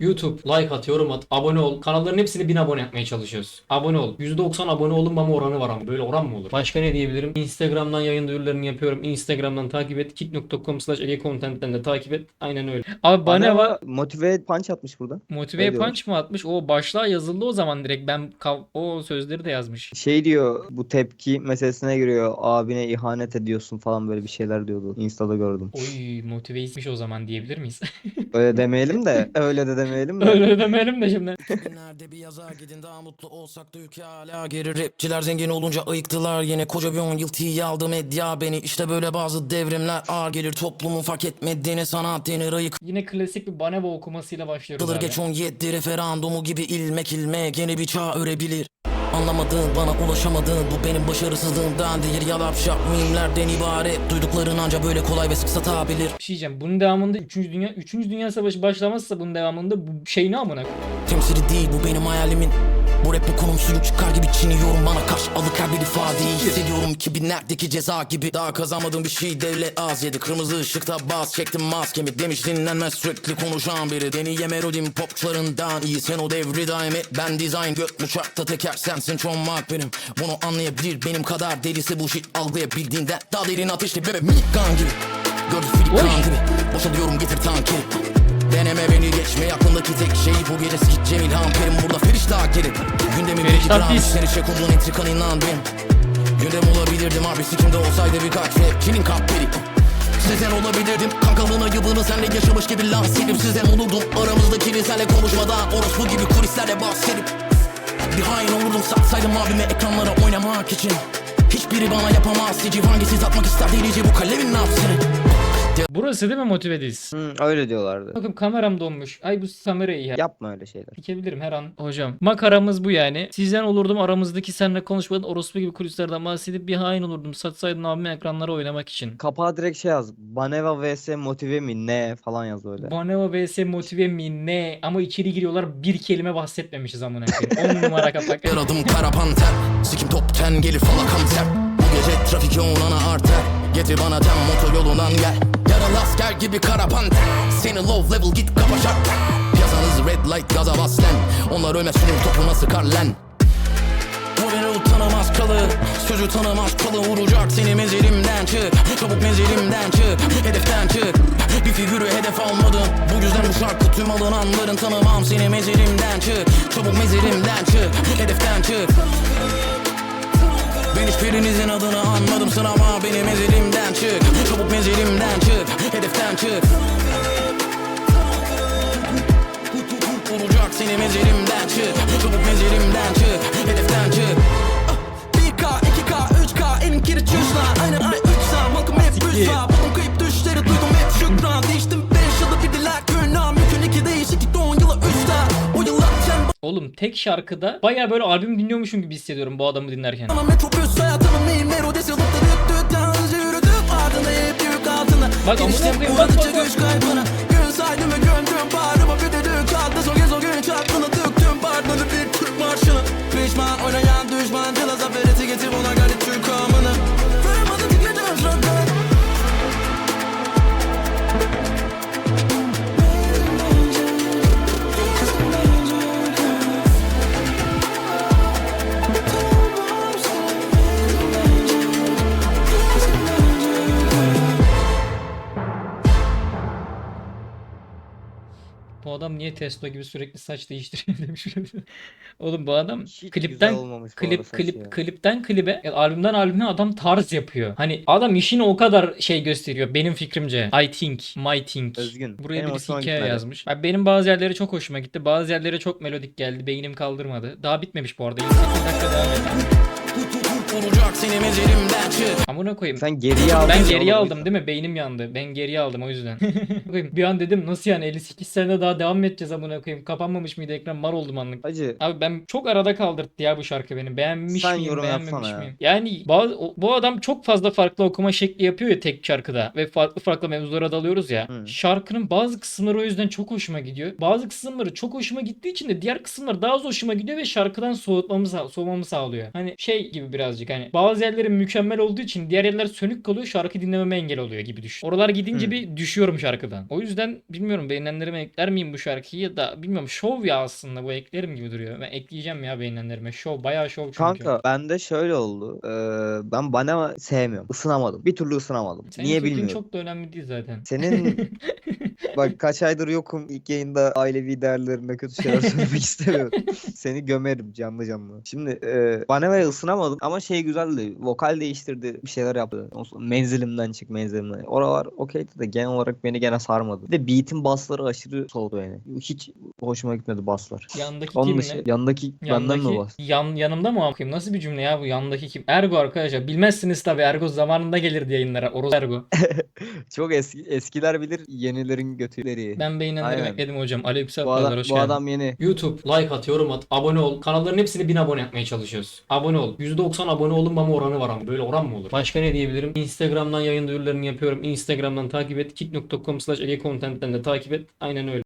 YouTube like at, yorum at, abone ol. Kanalların hepsini 1000 abone yapmaya çalışıyoruz. Abone ol. %90 abone olunmama oranı var ama böyle oran mı olur? Başka ne diyebilirim? Instagram'dan yayın duyurularını yapıyorum. Instagram'dan takip et. kick.com slash egecontent'ten de takip et. Aynen öyle. Abi Baneva Baneva motive punch atmış burada. Motive Öyle Punch mı atmış? O başlığa yazıldı o zaman direkt. Ben kav- o sözleri de yazmış. Şey diyor bu tepki meselesine giriyor. Abine ihanet ediyorsun falan böyle bir şeyler diyordu. Insta'da gördüm. Oy motivemiş o zaman diyebilir miyiz? Öyle demeyelim de öyle de demeyelim de. Öyle demeyelim de şimdi. Nerede bir yazar gidin daha mutlu olsak da ülke hala geri rapçiler zengin olunca ayıktılar yine koca bir 10 yıl tiye aldı medya beni işte böyle bazı devrimler ağır gelir toplumun fark etmediğini sanat denir ayık Yine klasik bir Baneva okumasıyla başlıyoruz Kılır abi. geç 17 referandumu gibi ilmek ilmek yeni bir çağ örebilir Anlamadığın bana ulaşamadığın bu benim başarısızlığımdan değil yalapşap mimlerden ibaret Duydukların anca böyle kolay ve sık satabilir Bir şey diyeceğim. Bunun devamında 3. Dünya 3. Dünya Savaşı başlamazsa bunun devamında bu şey ne amına? Temsili değil bu benim hayalimin Bu rap bu konum suyuk çıkar gibi çiğniyorum. Bana karş alık her bir ifadeyi Hissediyorum ki binlerdeki ceza gibi. Daha kazanmadığım bir şey devlet az yedi. Kırmızı ışıkta bas çektim maskemi. Demiş dinlenmez sürekli konuşan biri. Deneye melodim popçularından iyi. Sen o devri daim et ben design Gök uçakta teker sensin. Çoğunmak benim Bunu anlayabilir benim kadar delisi bu shit Algılayabildiğinden. Daha derin ateşli bebe Milligan gibi. Gördü filikan gibi. Boşalıyorum getir tankeri Deneme beni geçme. Aklındaki tek şey bu gece sikit Cemil Hamperim burada Feriştah geri Gündemin bir değil. Seni çek olduğun entrikan inandım. Gündem olabilirdim abi sikimde olsaydı birkaç rapçinin kapleri Sizden olabilirdim. Kankalığına yıldığını senle yaşamış gibi lan Selim sizden olurdum. Aramızdakini senle konuşmadan Orospu gibi kulislerle bahsedip. Bir hain olurdum satsaydım abime ekranlara oynamak için. Hiçbiri bana yapamaz Sicif hangisi atmak ister? Delice bu kalemin yapsın Burası değil mi motive diz? Hı, öyle diyorlardı. Bakın kameram donmuş. Ay bu kamerayı ya. Yapma öyle şeyler. Dikebilirim her an. Hocam makaramız bu yani. Sizden olurdum aramızdaki seninle konuşmadan orospu gibi kulislerden bahsedip bir hain olurdum. Satsaydın abime ekranlara oynamak için. Kapağa direkt şey yaz. Baneva vs motive mi ne falan yaz öyle. Baneva vs motive mi ne? Ama içeri giriyorlar bir kelime bahsetmemişiz amına koyayım. 10 numara kapak. Yaradım kara panter Sikim top ten gelir fala kanser Bu gece trafik yoğun ana arter Getir bana tem motor yolundan gel gibi kara panter Seni low level git kapa şak Piyasanız red light gaza bas lan. Onlar ölmez sürür topuna sıkar lan? Beni tanımaz kalı Sözü tanımaz kalı vuracak seni mezelimden çık Çabuk mezelimden çık Hedeften çık Bir figürü hedef almadım. Bu yüzden bu şarkı tüm alınanların tanımam seni mezelimden çık Çabuk mezelimden çık Hedeften çık ben hiçbirinizin adını anmadım sınama benim ezelimden çık. Çabuk mezelimden çık. Hedeften çık. Vuracak seni mezelimden çık Oğlum tek şarkıda baya böyle albüm dinliyormuşum gibi hissediyorum bu adamı dinlerken. bana metrobüs hayatımın neyim Melodisi lıkta düt düt Yalnızca Bu adam niye Tesla gibi sürekli saç değiştiriyor demiş. Oğlum bu adam Hiç klipten klip klip ya. klipten klibe ya albümden albüme adam tarz yapıyor. Hani adam işini o kadar şey gösteriyor benim fikrimce. I think, my think. Özgün. Buraya Benim birisi hikaye yazmış. Abi benim bazı yerleri çok hoşuma gitti. Bazı yerlere çok melodik geldi. Beynim kaldırmadı. Daha bitmemiş bu arada. 28 dakika devam ediyor. Vuracak seni mezelimden çık Amına koyayım. Sen geriye aldın. Ben geriye aldım değil mi? Beynim yandı. Ben geriye aldım o yüzden. Koyayım. bir an dedim nasıl yani 58 sene daha devam mı edeceğiz amına koyayım? Kapanmamış mıydı ekran? Mar oldum anlık. Hacı Abi ben çok arada kaldırttı ya bu şarkı beni. Beğenmiş Sen miyim, yorum beğenmemiş yapsana ya. miyim? Yani bazı, o- bu adam çok fazla farklı okuma şekli yapıyor ya tek şarkıda ve farklı farklı mevzulara dalıyoruz ya. Hı. Şarkının bazı kısımları o yüzden çok hoşuma gidiyor. Bazı kısımları çok hoşuma gittiği için de diğer kısımlar daha az hoşuma gidiyor ve şarkıdan soğutmamı, sağ- soğumamı sağlıyor. Hani şey gibi birazcık. Hani bazı yerleri mükemmel olduğu için diğer yerler sönük kalıyor. Şarkı dinlememe engel oluyor gibi düşün. Oralar gidince Hmm. bir düşüyorum şarkıdan. O yüzden bilmiyorum beğenenlerime ekler miyim bu şarkıyı ya da bilmiyorum şov ya aslında bu eklerim gibi duruyor. Ben ekleyeceğim ya beğenenlerime. Şov bayağı şov çünkü. Kanka bende şöyle oldu. Ee, ben bana sevmiyorum. Isınamadım. Bir türlü ısınamadım. Senin Niye bilmiyorum. çok da önemli değil zaten. Senin bak kaç aydır yokum. İlk yayında ailevi değerlerine kötü şeyler söylemek istemiyorum. Seni gömerim canlı canlı. Şimdi e, Baneva'ya ısınamadım ama şey güzeldi. Vokal değiştirdi. Bir şeyler yaptı. Menzilimden çık menzilimden. Oralar okeydi de genel olarak beni gene sarmadı. Bir de beat'in basları aşırı soğudu yani. Hiç hoşuma gitmedi baslar. Yandaki Onun kim dışı, ne? yanındaki benden mi Yandaki bas? yan, yanımda mı bakayım? Nasıl bir cümle ya bu? Yandaki kim? Ergo arkadaşlar. Bilmezsiniz tabii. Ergo zamanında gelirdi yayınlara. Oroz Ergo. Çok eski eskiler bilir yenilerin götüleri. Ben beğenenleri Aynen. ekledim hocam. Aleykümselam. bu adam, hoş bu geldin. adam yeni. YouTube like at, yorum at, abone ol. Kanalların hepsini 1000 abone yapmaya çalışıyoruz. Abone ol. %90 abone olunmama oranı var ama böyle oran mı olur? Başka ne diyebilirim? Instagram'dan yayın duyurularını yapıyorum. Instagram'dan takip et. kick.com slash de takip et. Aynen öyle.